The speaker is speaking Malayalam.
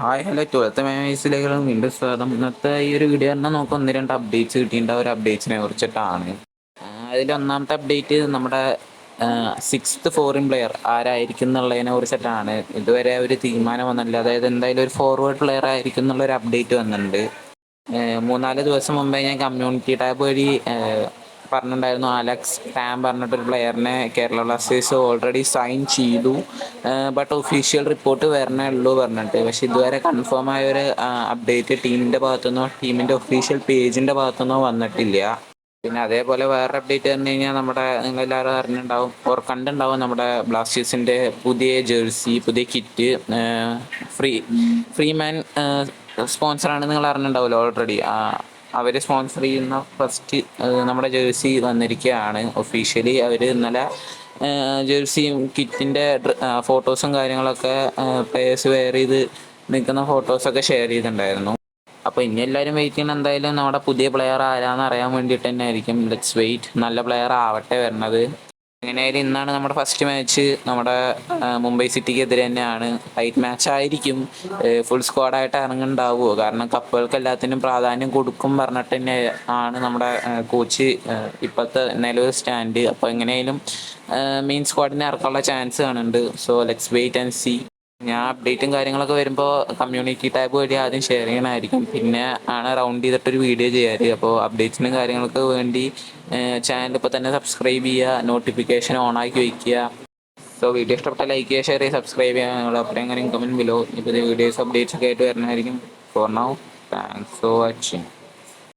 Hi hello. ട്വൽത്ത് മേസിലേക്ക് വീണ്ടും സ്വാഗതം. ഇന്നത്തെ ഈ ഒരു വീഡിയോ തന്നെ നമുക്ക് ഒന്ന് രണ്ട് അപ്ഡേറ്റ്സ് കിട്ടിയിട്ടുണ്ട്. ഒരു അപ്ഡേറ്റ്സിനെ കുറിച്ചിട്ടാണ്. അതിൽ ഒന്നാമത്തെ അപ്ഡേറ്റ് നമ്മുടെ സിക്സ്ത് ഫോറിൻ പ്ലെയർ ആരായിരിക്കും എന്നുള്ളതിനെ കുറിച്ചിട്ടാണ്. ഇതുവരെ ഒരു തീരുമാനം വന്നില്ല അതായത് എന്തായാലും ഒരു ഫോർവേഡ് പ്ലെയർ ആയിരിക്കും എന്നുള്ളൊരു അപ്ഡേറ്റ് വന്നിട്ടുണ്ട്. മൂന്നാൽ ദിവസം മുമ്പേ ഞാൻ കമ്മ്യൂണിറ്റി ടാബ് വഴി പറഞ്ഞിട്ടുണ്ടായിരുന്നു. അലക്സ് ടാം പറഞ്ഞിട്ടൊരു പ്ലെയറിനെ കേരള ബ്ലാസ്റ്റേഴ്സ് ഓൾറെഡി സൈൻ ചെയ്തു. ബട്ട് ഒഫീഷ്യൽ റിപ്പോർട്ട് വരണേ ഉള്ളൂ പറഞ്ഞിട്ട്. പക്ഷെ ഇതുവരെ കൺഫേം ആയ ഒരു അപ്ഡേറ്റ് ടീമിന്റെ ഭാഗത്തുനിന്നോ ടീമിന്റെ ഒഫീഷ്യൽ പേജിന്റെ ഭാഗത്തുനിന്നോ വന്നിട്ടില്ല. പിന്നെ അതേപോലെ വേറെ അപ്ഡേറ്റ് പറഞ്ഞു കഴിഞ്ഞാൽ നമ്മുടെ നിങ്ങളെല്ലാവരും അറിഞ്ഞിട്ടുണ്ടാവും ഓർ കണ്ടുണ്ടാവും നമ്മുടെ ബ്ലാസ്റ്റേഴ്സിന്റെ പുതിയ ജേഴ്സി പുതിയ കിറ്റ് ഫ്രീ ഫ്രീ മാൻ സ്പോൺസറാണ് നിങ്ങൾ അറിഞ്ഞിട്ടുണ്ടാവുമല്ലോ ഓൾറെഡി അവർ സ്പോൺസർ ചെയ്യുന്ന ഫസ്റ്റ് നമ്മുടെ ജേഴ്സി വന്നിരിക്കുകയാണ് ഒഫീഷ്യലി അവർ ഇന്നലെ ജേഴ്സിയും കിറ്റിന്റെ ഫോട്ടോസും കാര്യങ്ങളൊക്കെ പേഴ്സ് വെയർ ചെയ്ത് നിൽക്കുന്ന ഫോട്ടോസൊക്കെ ഷെയർ ചെയ്തിട്ടുണ്ടായിരുന്നു. അപ്പോൾ ഇനി എല്ലാവരും വെയിറ്റ് ചെയ്യുന്ന എന്തായാലും നമ്മുടെ പുതിയ പ്ലെയർ ആരാന്ന് അറിയാൻ വേണ്ടിയിട്ട് തന്നെ ആയിരിക്കും ലെറ്റ്സ് വെയിറ്റ് നല്ല പ്ലെയർ ആവട്ടെ വരണത്. എങ്ങനെയായാലും ഇന്നാണ് നമ്മുടെ ഫസ്റ്റ് മാച്ച് നമ്മുടെ മുംബൈ സിറ്റിക്കെതിരെ തന്നെയാണ്. ടൈറ്റ് മാച്ച് ആയിരിക്കും. ഫുൾ സ്ക്വാഡായിട്ട് ഇറങ്ങുന്നുണ്ടാവുമോ കാരണം കപ്പുകൾക്ക് എല്ലാത്തിനും പ്രാധാന്യം കൊടുക്കും പറഞ്ഞിട്ട് തന്നെ ആണ് നമ്മുടെ കോച്ച് ഇപ്പോഴത്തെ നിലവിൽ സ്റ്റാൻഡ് അപ്പോൾ എങ്ങനെയായാലും മെയിൻ സ്ക്വാഡിനെ ഇറക്കാനുള്ള ചാൻസ് കാണുന്നുണ്ട്. So let's wait and see ഞാൻ അപ്ഡേറ്റും കാര്യങ്ങളൊക്കെ വരുമ്പോൾ കമ്മ്യൂണിറ്റി ടാബ് വഴി ആദ്യം ഷെയർ ചെയ്യണമായിരിക്കും പിന്നെ ആണ് റൗണ്ട് ചെയ്തിട്ടൊരു വീഡിയോ ചെയ്യാറ്. അപ്പോൾ അപ്ഡേറ്റ്സിനും കാര്യങ്ങൾക്ക് വേണ്ടി ചാനൽ ഇപ്പോൾ തന്നെ സബ്സ്ക്രൈബ് ചെയ്യുക നോട്ടിഫിക്കേഷൻ ഓൺ ആക്കി വയ്ക്കുക. സോ വീഡിയോ ഇഷ്ടപ്പെട്ട ലൈക്ക് ചെയ്യുക ഷെയർ ചെയ്യുക സബ്സ്ക്രൈബ് ചെയ്യുക. നിങ്ങൾ അപ്പോഴേ എങ്ങനെ കമന്റ് ബിലോ ഇപ്പോൾ വീഡിയോസ് അപ്ഡേറ്റ്സ് ഒക്കെ ആയിട്ട് വരുന്നതായിരിക്കും for now thanks for watching